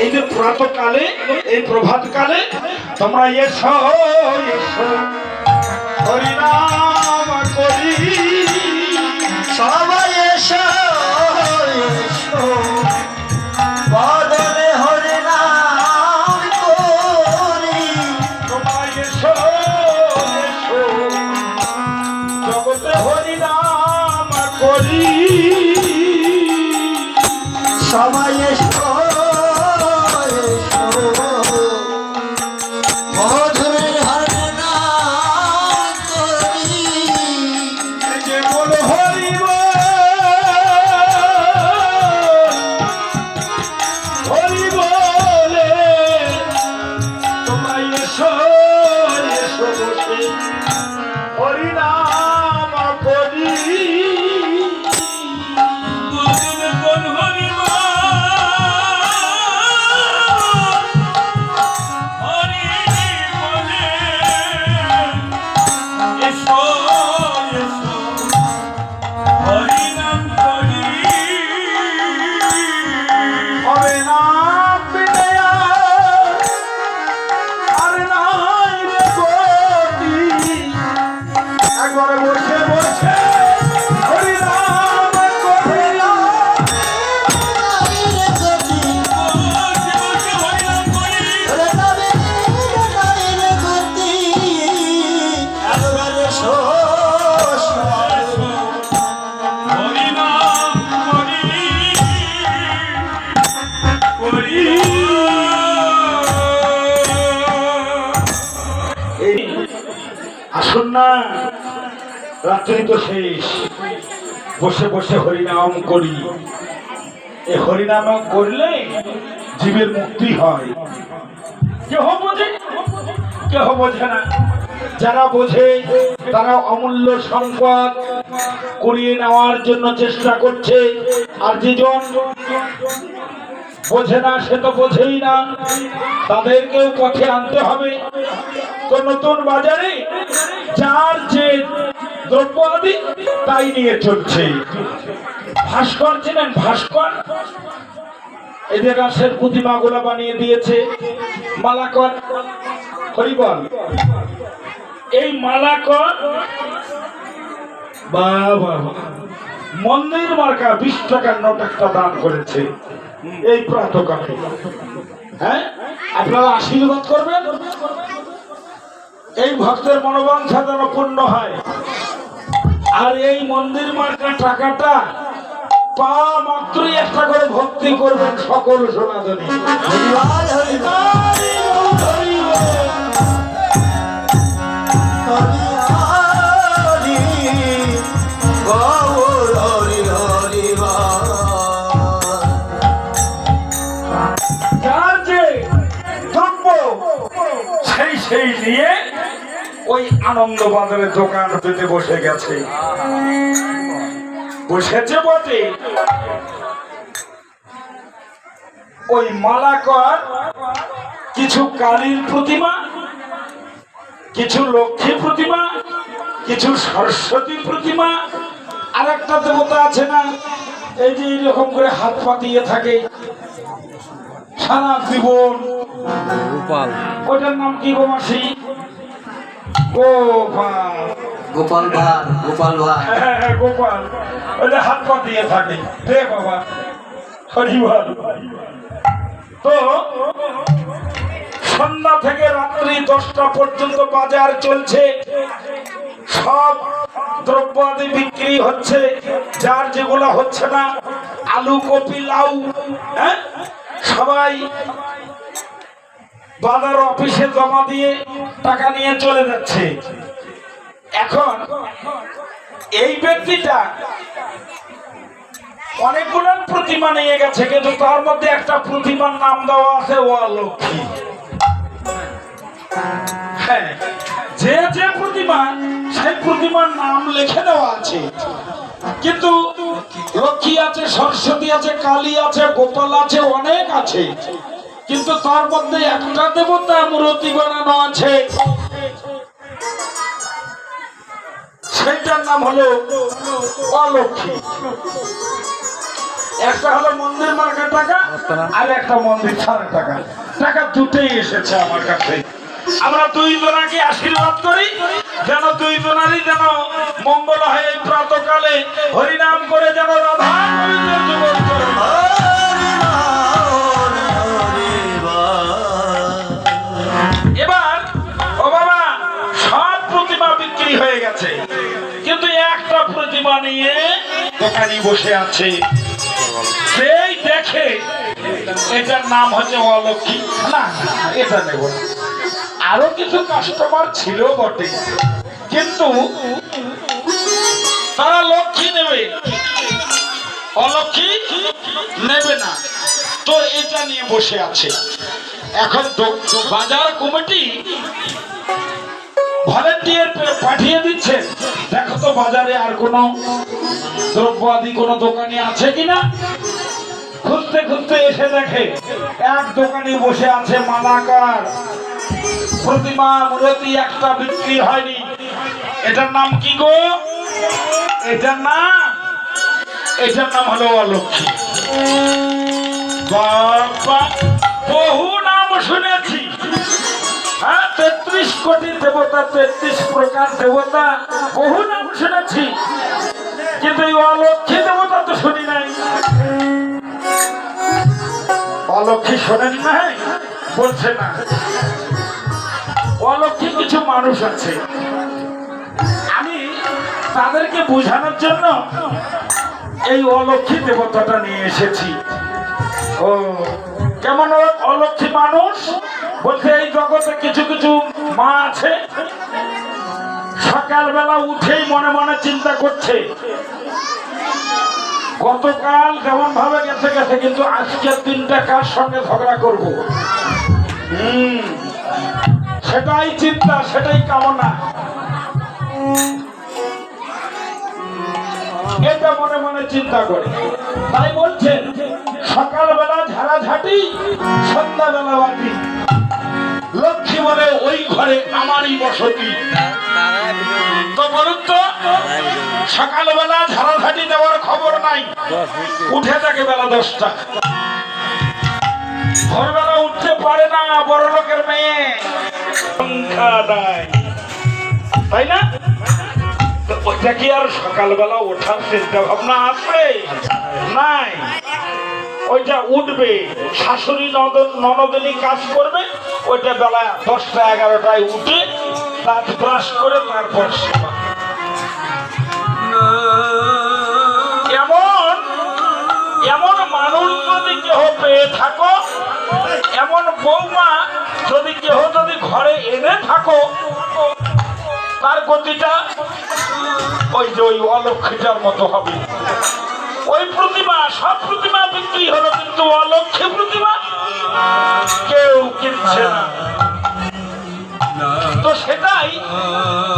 এই যে প্রাতকালে এই প্রভাত কালে তোমরা এসো এসো। হরিনাম করি সবাই রাত্রি তো শেষ। বসে বসে হরিনাম করি। এই হরিনাম করলে জীবের মুক্তি হয়। কেহ বোঝে? কেহ বোঝে না? যারা বোঝে, তারা অমূল্য সম্পদ কুড়িয়ে নেওয়ার জন্য চেষ্টা করছে। আর যেজন বোঝে না, সে তো বোঝেই না। তাদেরকেও পথে আনতে হবে। তো নতুন বাজারে যার যে দ্রব্যাদি তাই নিয়ে চলছে। ভাস্কর ছিলেন ভাস্কর। এদের গাছের প্রতিমা গুলা বানিয়ে দিয়েছে মালাকর হরিবল। এই মালাকর বাবা, মন্দির মার্কা বিশ টাকার নোট একটা দান করেছে। এই প্রাতকালে। হ্যাঁ? আপনারা আশীর্বাদ করবেন? এই ভক্তের মনোবাঞ্ছা যেন পূর্ণ হয়। আর এই মন্দির মার্কা টাকাটা পা মাত্রই একটা করে ভক্তি করবেন সকল সনাতনী। আনন্দ বাজারের দোকান পেতে বসে গেছে। বসেছে বটে। ওই মালাকর কিছু কালীর প্রতিমা কিছু লক্ষ্মী প্রতিমা কিছু সরস্বতী প্রতিমা আর একটা দেবতা আছে না এই যে এরকম করে হাত পাতিয়ে থাকে। সারা জীবন। ওইটার নাম কি গো মাসি? গোপাল ভার গোপাল ভার গোপাল ওইটা হাত পা দিয়ে থাকে। রে বাবা, হরিবল। তো সন্ধ্যা থেকে রাত্রি দশটা পর্যন্ত বাজার চলছে। সব দ্রব্যাদি বিক্রি হচ্ছে। যার যেগুলো হচ্ছে না, আলু কপি, লাউ হ্যাঁ? সবাই বাজার অফিসে জমা দিয়ে টাকা নিয়ে চলে যাচ্ছে। এখন এই ব্যক্তিটা অনেকগুলো প্রতিমা নিয়ে গেছে, কিন্তু তার মধ্যে একটা প্রতিমার নাম দেওয়া আছে অলক্ষী হ্যাঁ যে যে প্রতিমা, সেই প্রতিমার নাম লিখে দেওয়া আছে। কিন্তু লক্ষ্মী আছে, সরস্বতী আছে, কালী আছে, গোপাল আছে, অনেক আছে। কিন্তু তার মধ্যে একটা দেবতা মূর্তি বানানো আছে। সেইটার নাম হলো অলক্ষী একটা হলো মন্দির মার্কের টাকা আচ্ছা। আর একটা মন্দির ছাড়া টাকা। টাকা দুটোই এসেছে আমার কাছে। আমরা দুই জনাকে আশীর্বাদ করি যেন দুই জনারই যেন মঙ্গল হয় এই প্রাতকালে। হরিনাম করে যেন রাধা দোকানি বসে আছে। সেই দেখে এটার নাম হচ্ছে অলক্ষী না, এটা নেব না। আরও কিছু কাস্টমার ছিল বটে। কিন্তু তারা লক্ষ্মী নেবে। অলক্ষী নেবে না। তো এটা নিয়ে বসে আছে। এখন বাজার কমিটি ভলেন্টিয়ার পাঠিয়ে দিচ্ছে। দেখো তো বাজারে আর কোনো দ্রব্য আদি কোনো দোকানে আছে কিনা? খুঁজতে খুঁজতে এসে দেখে এক দোকানে বসে আছে মালাকার। প্রতিমা মূর্তি একটা বিক্রি হয়নি। এটার নাম কি গো? এটার নাম? এটার নাম হলো অলক্ষী। বাবা, বহু নাম শুনেছি। হ্যাঁ তেত্রিশ কোটি দেবতা, তেত্রিশ প্রকার দেবতা, বহু নাম শুনেছি। কিন্তু এই অলক্ষী দেবতা তো শুনি নাই। অলক্ষী শোনেন নাই? বলছে না। অলক্ষী কিছু মানুষ আছে। আমি তাদেরকে বোঝানোর জন্য এই অলক্ষী দেবতাটা নিয়ে এসেছি। ও, কেমন অলক্ষী মানুষ? বলছে, এই জগতে কিছু কিছু মা আছে। সকালবেলা উঠেই মনে মনে চিন্তা করছে। গতকাল যেমন ভাবে গেছে গেছে, কিন্তু আজকের দিনটা কার সঙ্গে ঝগড়া করব? হুম, সেটাই চিন্তা, সেটাই কামনা। এটা মনে মনে চিন্তা করে। তাই বলছেন, সকালবেলা ঝাড়াঝাটি, সন্ধ্যাবেলা বাটি লক্ষ্মী বলে, ওই ঘরে আমারই বসতি। তো বলুন সকালবেলা ঝাড়াঝাটি দেওয়ার খবর নাই। উঠে থাকে বেলা দশটা। ভোরবেলা উঠতে পারে না বড় লোকের মেয়ে তাই না? ওইটা কি আর সকালবেলা ওঠার চিন্তা ভাবনা আছে? নাই। ওইটা উঠবে। শাশুড়ি নদন ননদিনী কাজ করবে, ওইটা বেলা দশটা এগারোটায় উঠে দাঁত ব্রাশ করে তারপর সেবা এমন এমন মানুষ যদি কেহ পেয়ে থাকো, এমন বৌমা যদি কেহ যদি ঘরে এনে থাকো, তার গতিটা ওই যে ওই অলক্ষিটার মতো হবে। ওই প্রতিমা, সব প্রতিমা বিক্রি হলো, কিন্তু অলক্ষী প্রতিমা কেউ কিনছে না। তো সেটাই,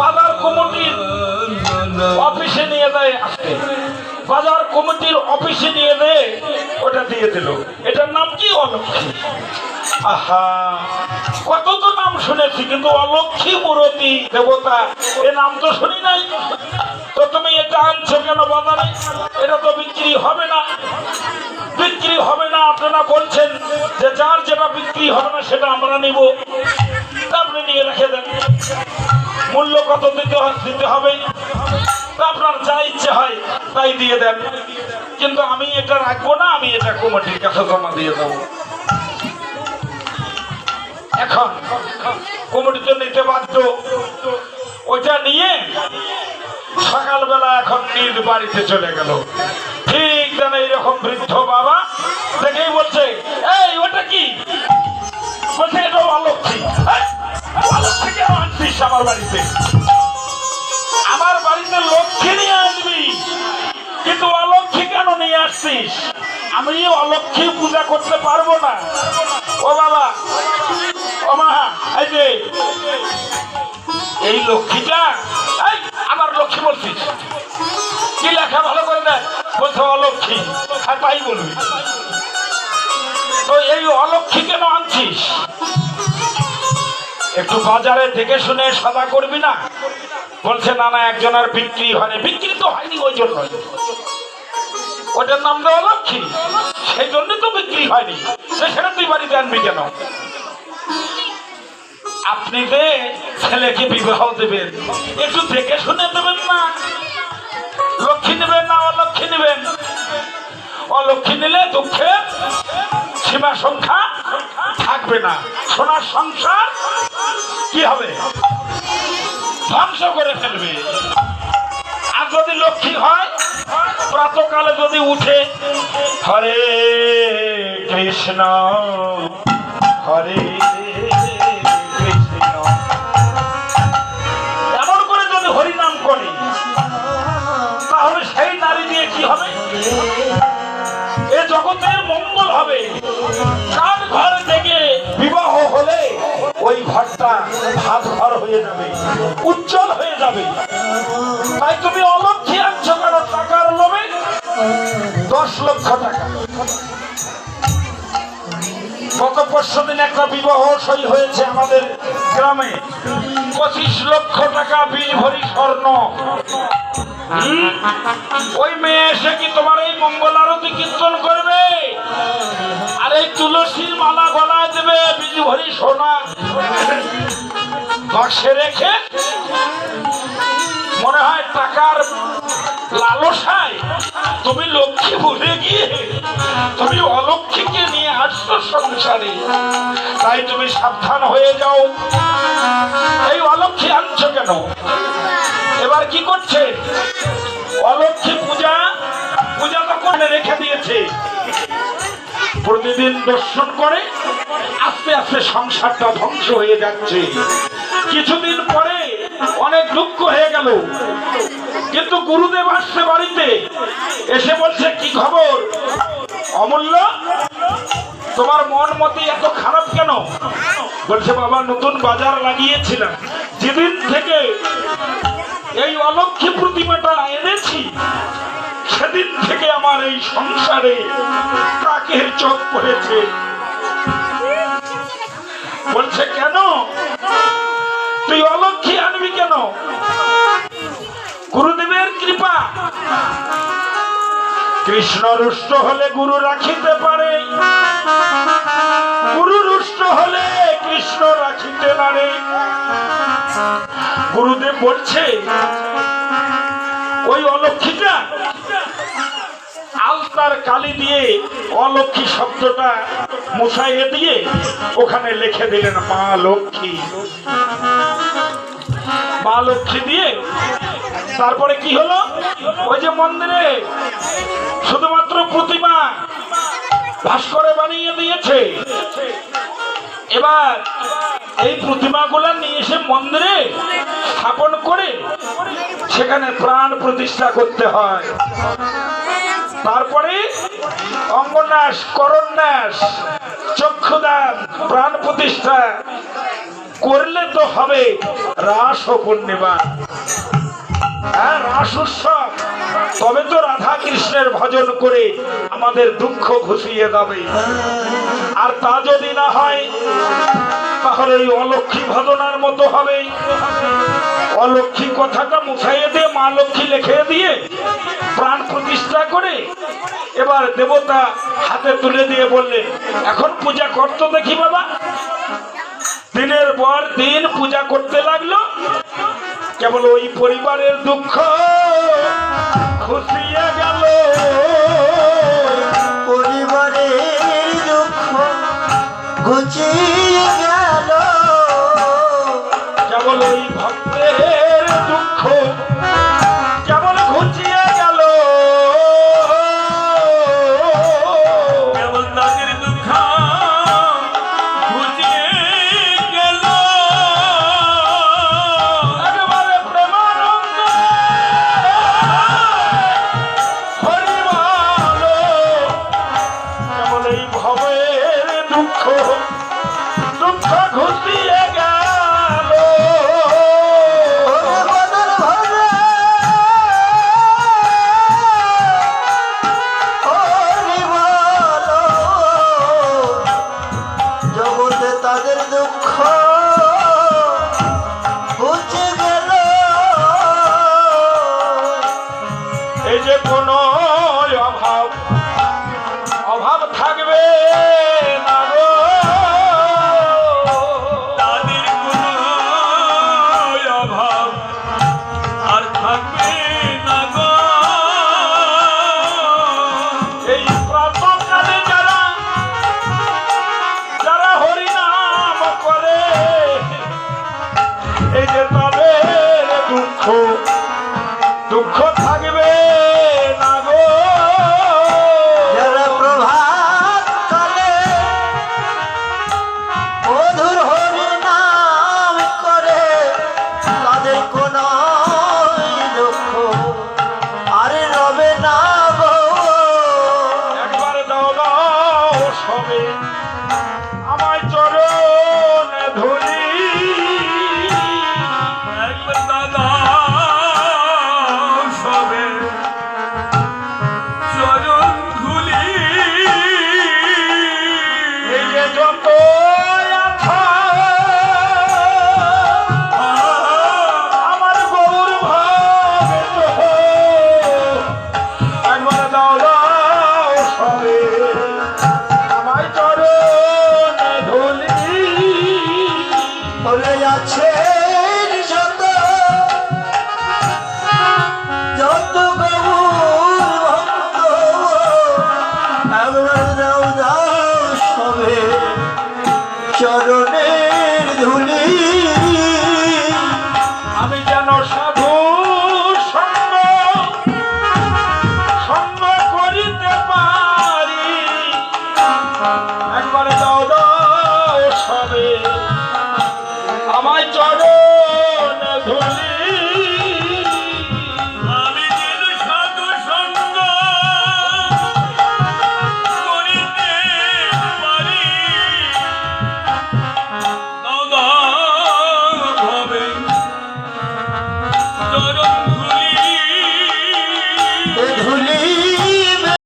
বাজার কমিটির অফিসে নিয়ে দেয় আজকে বাজার কমিটির অফিসে নিয়ে দেয় ওটা দিয়ে দিল। এটার নাম কি অলক্ষী? আহা, কত তো নাম শুনেছি, কিন্তু অলক্ষী মূরতি দেবতা, এ নাম তো শুনি নাই। তো তুমি এটা আনছো কেন বাজারে? এটা তো বিক্রি হবে না। বিক্রি হবে না, আপনারা বলছেন যে যার যেটা বিক্রি হবে না, সেটা আমরা নিব। দিতে হবে। আপনার যা ইচ্ছে হয় তাই দিয়ে দেন। কিন্তু আমি এটা রাখব না, আমি এটা কমিটির কাছে জমা দিয়ে এখন নিতে বাধ্য। ওইটা নিয়ে সকালবেলা এখন বাড়িতে চলে গেল। ঠিক যেন এইরকম বৃদ্ধ বাবা দেখেই বলছে, এই, ওটা কি? বলছে, এটা অলক্ষী আনছিস আমার বাড়িতে। লক্ষ্মী নিয়ে আসবি। কিন্তু অলক্ষী কেন নিয়ে আসছিস? আমি অলক্ষী পূজা করতে পারব না। ও বাবা, ও মা, এই যে, এই লক্ষ্মীটা লক্ষ্মী বলছিস। কি লেখা ভালো করে দেয় বলছে অলক্ষী হ্যাঁ তাই বলবি। তো এই অলক্ষী কেন আনছিস? একটু বাজারে দেখে শুনে সাদা করবি না? বলছে, না না, একজনের বিক্রি হয়নি। বিক্রি তো হয়নি ওই জন্য ওটার নাম দেওয়া লক্ষ্মী। সেই জন্য তো বিক্রি হয়নি। সেখানে তুই বাড়িতে আনবি কেন? আপনি যে ছেলেকে বিবাহ দেবেন, একটু দেখে শুনে দেবেন না। লক্ষ্মী নেবেন না, অলক্ষ্মী নেবেন। অলক্ষ্মী নিলে দুঃখের সীমা সংখ্যা থাকবে না। সোনার সংসার কি হবে? ধ্বংস করে ফেলবে। আর যদি লক্ষ্মী হয়, প্রাতকালে যদি উঠে, হরে কৃষ্ণ হরে কৃষ্ণ। এমন করে যদি হরিনাম করে, তাহলে সেই নারী হবে? এ জগতের মঙ্গল হবে। কার ঘর থেকে ওই ঘরটা ভাত ঘর হয়ে যাবে, উজ্জ্বল হয়ে যাবে। তাই তুমি অলক্ষী আনছো কেন টাকার লোভে। দশ লক্ষ টাকা। গত পরশু দিন একটা বিবাহ সই হয়েছে আমাদের গ্রামে। পঁচিশ লক্ষ টাকা বিল ভরি স্বর্ণ। ওই মেয়ে এসে কি তোমার এই মঙ্গল আরতি কীর্তন করবে? ভরি সোনা। বাক্সে রেখে মনে হয় টাকার লালসায় তুমি লক্ষ্মী ভুলে গিয়ে তুমি অলক্ষ্মীকে নিয়ে আসছো সংসারে। তাই তুমি সাবধান হয়ে যাও। এই অলক্ষ্মী আনছো কেন? এবার কি করছে? অলক্ষ্মী পূজা পূজা তো রেখে দিয়েছে। প্রতিদিন দর্শন করে আস্তে আস্তে সংসারটা ধ্বংস হয়ে যাচ্ছে। কিছুদিন পরে অনেক দুঃখ হয়ে গেল। কিন্তু গুরুদেব আসছে বাড়িতে, এসে বলছে, কি খবর? অমূল্য, তোমার মন মতে এত খারাপ কেন? বলছে, বাবা, নতুন বাজার লাগিয়েছিলাম। যেদিন থেকে এই অলক্ষী প্রতিমাটা এনেছি, সেদিন থেকে আমার এই সংসারে কাকের চোখ পড়েছে। বলছে, কেন? তুই অলক্ষী আনবি কেন? গুরুদেবের কৃপা। কৃষ্ণ রুষ্ট হলে গুরু রাখিতে পারে। গুরু রুষ্ট হলে কৃষ্ণ রাখিতে পারে গুরুদেব বলছে, ওই অলক্ষীটা আলতার কালি দিয়ে অলক্ষী শব্দটা মুছাইয়ে দিয়ে ওখানে লিখে দিলেন, মা লক্ষ্মী। মা লক্ষ্মী দিয়ে তারপরে কি হলো? ওই যে মন্দিরে শুধুমাত্র প্রতিমা ভাস্করে বানিয়ে দিয়েছে। এবার এই প্রতিমাগুলো নিয়ে এসে মন্দিরে স্থাপন করে সেখানে প্রাণ প্রতিষ্ঠা করতে হয়। তারপরে অঙ্গনাশ করন্যাস চক্ষুদান, প্রাণ প্রতিষ্ঠা করলে তো হবে রাস ও পূর্ণিমা। হ্যাঁ রাস উৎসব। তবে তো রাধা কৃষ্ণের ভজন করে আমাদের দুঃখ ঘুষিয়ে যাবে আর তা যদি না হয়, তাহলে অলক্ষী ভজনার মতো হবে। অলক্ষী কথাটা মুছাইয়ে মা লক্ষ্মী লিখে দিয়ে প্রাণ প্রতিষ্ঠা করে এবার দেবতা হাতে তুলে দিয়ে বললেন এখন পূজা করতো দেখি বাবা। দিনের পর দিন পূজা করতে লাগল। কেবল ওই পরিবারের দুঃখ খুশিয়ে গেল। পরিবারের দুঃখ ঘুচিয়ে এই ভবের দুঃখ